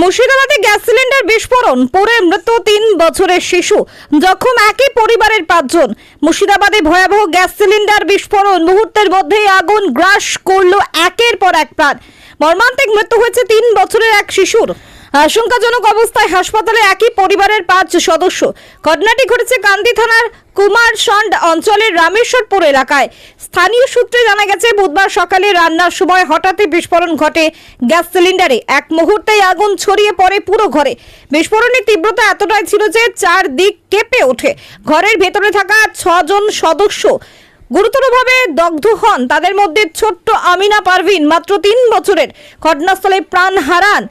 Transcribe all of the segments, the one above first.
মুর্শিদাবাদে gas cylinder বিস্ফোরণ পড়ে মৃত্যু তিন বছরের শিশু, জখম একই পরিবারের পাঁচজন। মুর্শিদাবাদে ভয়াবহ গ্যাস সিলিন্ডার বিস্ফোরণ, মুহূর্তের মধ্যেই আগুন গ্রাস করল একের পর এক প্রাণ। মর্মান্তিক মৃত্যু হয়েছে তিন বছরের এক শিশুর। আশঙ্কাজনক অবস্থায় হাসপাতালে একই পরিবারের পাঁচ সদস্য। ঘটনাটি ঘটেছে কান্দি থানার কুমার সন্ড অঞ্চলের রামেশ্বরপুর এলাকায়। স্থানীয় সূত্রে জানা গেছে, বুধবার সকালে রান্নার সময় হঠাৎই বিস্ফোরণ ঘটে গ্যাস সিলিন্ডারে। এক মুহূর্তেই আগুন ছড়িয়ে পড়ে পুরো ঘরে। বিস্ফোরণের তীব্রতা এতটাই ছিল যে চারদিক কেঁপে ওঠে। ঘরের ভেতরে থাকা ছজন সদস্য গুরুতরভাবে দগ্ধ হন। তাদের মধ্যে ছোট্ট আমিনা পারভিন, মাত্র তিন বছরের, ঘটনাস্থলে প্রাণ হারান।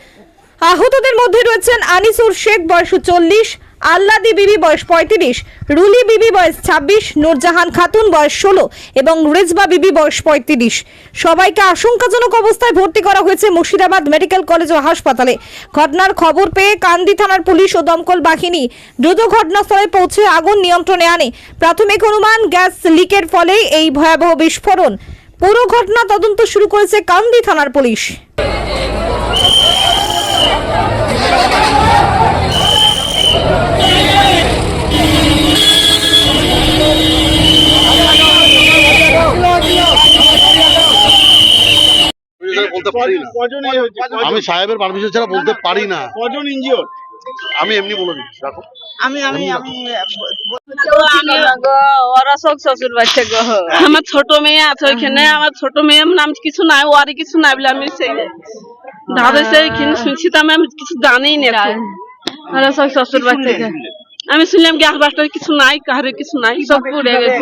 আহতদের মধ্যে রয়েছেন আনিসুর শেখ, বয়স চল্লিশ, আল্লাদি বিবি, বয়স পঁয়ত্রিশ, রুলি বিবি, বয়স ছাব্বিশ, নূরজাহান খাতুন, বয়স ষোলো এবং রেজবা বিবি, বয়স পঁয়ত্রিশ। সবাইকে আশঙ্কাজনক অবস্থায় ভর্তি করা হয়েছে মুর্শিদাবাদ মেডিকেল কলেজ ও হাসপাতালে। ঘটনার খবর পেয়ে কান্দি থানার পুলিশ ও দমকল বাহিনী দ্রুত ঘটনাস্থলে পৌঁছে আগুন নিয়ন্ত্রণে আনে। প্রাথমিক অনুমান, গ্যাস লিকের ফলে এই ভয়াবহ বিস্ফোরণ। পুরো ঘটনা তদন্ত শুরু করেছে কান্দি থানার পুলিশ। বলতে পারি না? আমি সাহেবের পারমিশন ছাড়া বলতে পারি না। কজন ইনজিওর আমি এমনি বলে দিচ্ছি রাখো। আমি আমি আমি ওরা সব শ্বশুর বাচ্চা গো। আমার ছোট মেয়ে আছে ওইখানে আমার ছোট মেয়ে নাম কিছু নাই ওরই কিছু নাই বলে আমি সেই দাদা সে এখানে শুনছি তো আমি কিছু জানি না ওরা সব শ্বশুর বাচ্চা গো। আমি শুনলাম গ্যাস বাস্টার কিছু নাই কাহারে কিছু নাই সব পুড়ে গেছে।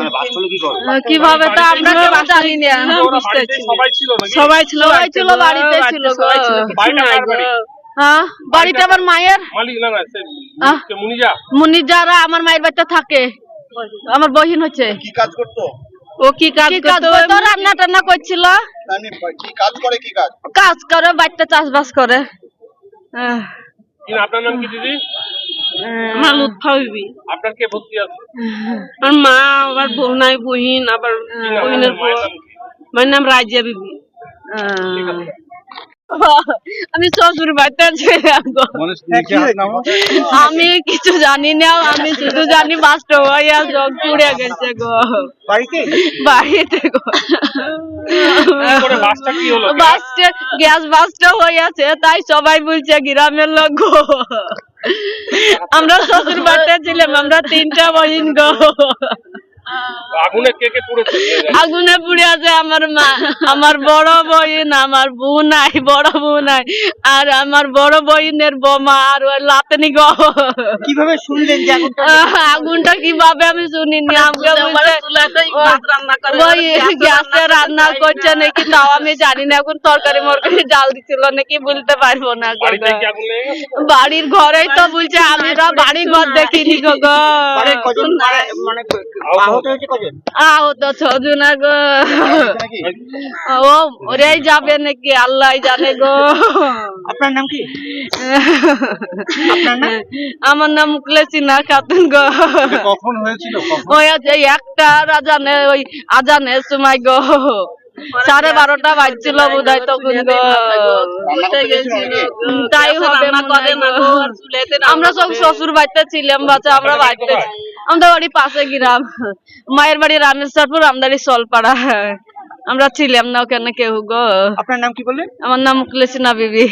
কীভাবে তো জানি না। না। সবাই ছিল সবাই ছিল বাড়িতে ছিল গো সবাই ছিল। কিছু বাড়িটা নাই কার গো। বাড়ি? হ্যাঁ আমার মায়ের। মালিক না না সে আহ। কে মুনিজা। মুনি যারা আমার মায়ের বাচ্চা থাকে। আমার বহিন হচ্ছে। কি কাজ করতো? ও কি কাজ করতো? রান্না টান্না করছিল। কাজ করে কি কাজ? কাজ করে বাচ্চা চাষবাস করে। আহ, আপনার নাম কি দিদি? আমার লুৎফা বিবি। আপনার কে ভর্তি আছে? আমার মা আবার বউ নাই বহিন আবার বহিনের বউ। মায়ের নাম রাজিয়া বিবি। আমি শ্বশুর বাড়িতে আমি কিছু জানি না আমি শুধু জানি বাস্ট হইয়া জগ পুড়ে গেছে গো। বাড়িতে? বাড়িতে গো। বাসটা গ্যাস বাস্টে হইয়াছে তাই সবাই বলছে গ্রামের লোক গো। আমরা শ্বশুর বাড়িতে ছিলাম আমরা তিনটা বহিন গো। আগুনে কে কে পুড়েছে? আগুনে পুড়ে আছে আমার মা আমার বড় আমার বউ নাই বড় বউ নাই আর আমার বড় বোমা আর ওই লাতনি গো। কীভাবে শুনলেন যে আগুনটা? কীভাবে আমি শুনিনি? আমাকে ওই গ্যাসে রান্না করছে নাকি তাও আমি জানি না এখন তরকারি মরকারি জাল দিছিল নাকি বলতে পারব না বাড়ির ঘরেই তো বলছে আমি তো বাড়ি ঘর দেখিনি গো মানে মানে আহত গো। ও ওরাই যাবে নাকি? আল্লাহ জানে গো। আপনার নাম কি? আপনার নাম? আমার নাম মুকলেসিনা খাতুন গো। কখন হয়েছিল? ওই একটা আজানে ওই আজানের সময় গো। সাড়ে বারোটা বাজছিল বোধ হয় তখন তাই হবে আমরা সব শ্বশুর বাড়িতে ছিলাম বাচ্চা আমরা বাড়িতে আমাদের বাড়ি পাশে গ্রাম। মায়ের বাড়ি রামেশ্বরপুর আমদারি সলপাড়া। আমরা ছিলাম না ওখানে কেউ গো। আপনার নাম কি বললেন? আমার নাম মুকলেসিনা বিবি।